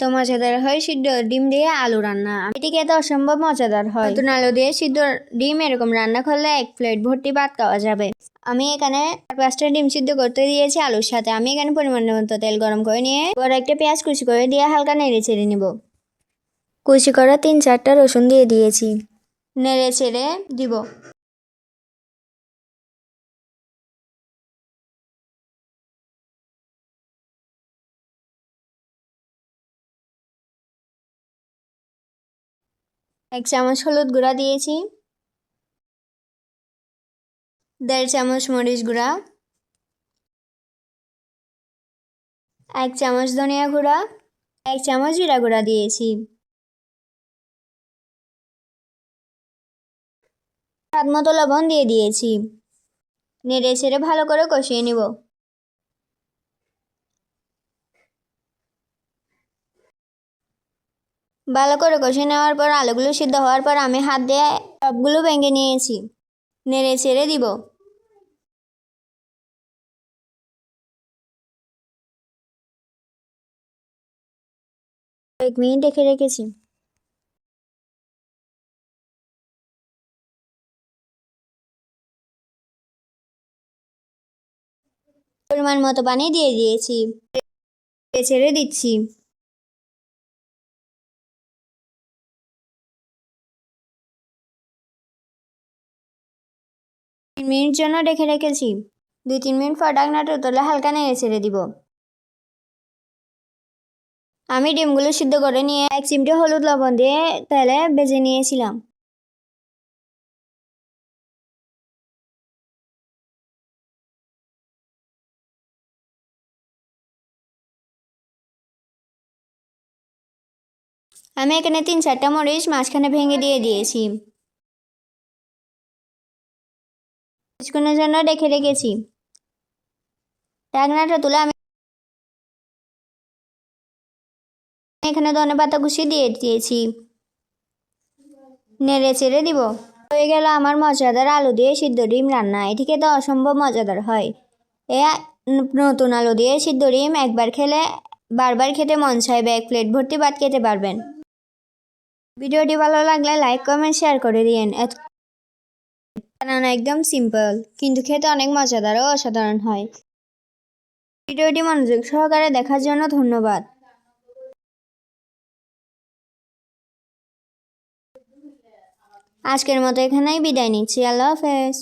এত মজাদার হয় সিদ্ধ ডিম দিয়ে আলু রান্না। এটিকে এত অসম্ভব মজাদার হয়। নতুন আলু দিয়ে সিদ্ধ ডিম এরকম রান্না করলে এক প্লেট ভর্তি ভাত খাওয়া যাবে। আমি এখানে পাঁচটা ডিম সিদ্ধ করতে দিয়েছি আলুর সাথে। আমি এখানে পরিমাণ মতো তেল গরম করে নিয়ে বড় একটা পেঁয়াজ কুচি করে দিয়ে হালকা নেড়ে ছেড়ে নিব। কুচি করা তিন চারটা রসুন দিয়ে দিয়েছি। নেড়ে ছেড়ে দিব। এক চামচ হলুদ গুঁড়া দিয়েছি। দেড় চামচ মরিচ গুঁড়া। এক চামচ ধনিয়া গুঁড়া। এক চামচ জিরা গুঁড়া দিয়েছি। স্বাদ মতো লবণ দিয়ে দিয়েছি। নেড়ে ছেড়ে ভালো করে কষিয়ে নিব। ভালো করে কষে নেওয়ার পর আলুগুলো সিদ্ধ হওয়ার পর আমি হাত দিয়ে সবগুলো ভেঙে নিয়েছি। নেড়ে ছেড়ে দিব। এক মিনিট রেখে রেখেছি। পরিমাণ মতো পানি দিয়ে দিয়েছি। ছেড়ে দিচ্ছি। তিন মিনিট জন্য রেখে রেখেছি। দুই, তিন মিনিট পর ডাকনাটা তোলে হালকা নেড়ে ছেড়ে দিব। আমি ডিমগুলো সিদ্ধ করে নিয়ে এক চিমটি হলুদ লবণ দিয়ে তেলে ভেজে নিয়েছিলাম। আমি এখানে তিন, চারটা মরিচ মাঝখানে ভেঙে দিয়ে দিয়েছি। কিছুক্ষণের জন্য রেখে রেখেছি। ঢাকনাটা তুলে আমি এখানে ধনে পাতা কুচি দিয়ে দিয়েছি। নেড়ে চেড়ে দিব। হয়ে গেল আমার মজাদার আলু দিয়ে সিদ্ধ ডিম রান্না। এটিকে তো অসম্ভব মজাদার হয়। এ নতুন আলু দিয়ে সিদ্ধ ডিম একবার খেলে বারবার খেতে মন চাইবে, এক প্লেট ভর্তি ভাত খেতে পারবেন। ভিডিওটি ভালো লাগলে লাইক, কমেন্ট, শেয়ার করে দিন বানানো একদম সিম্পল কিন্তু খেতে অনেক মজাদার ও অসাধারণ হয়। ভিডিওটি মনোযোগ সহকারে দেখার জন্য ধন্যবাদ। আজকের মতো এখানেই বিদায় নিচ্ছি, আল্লাহ হাফেজ।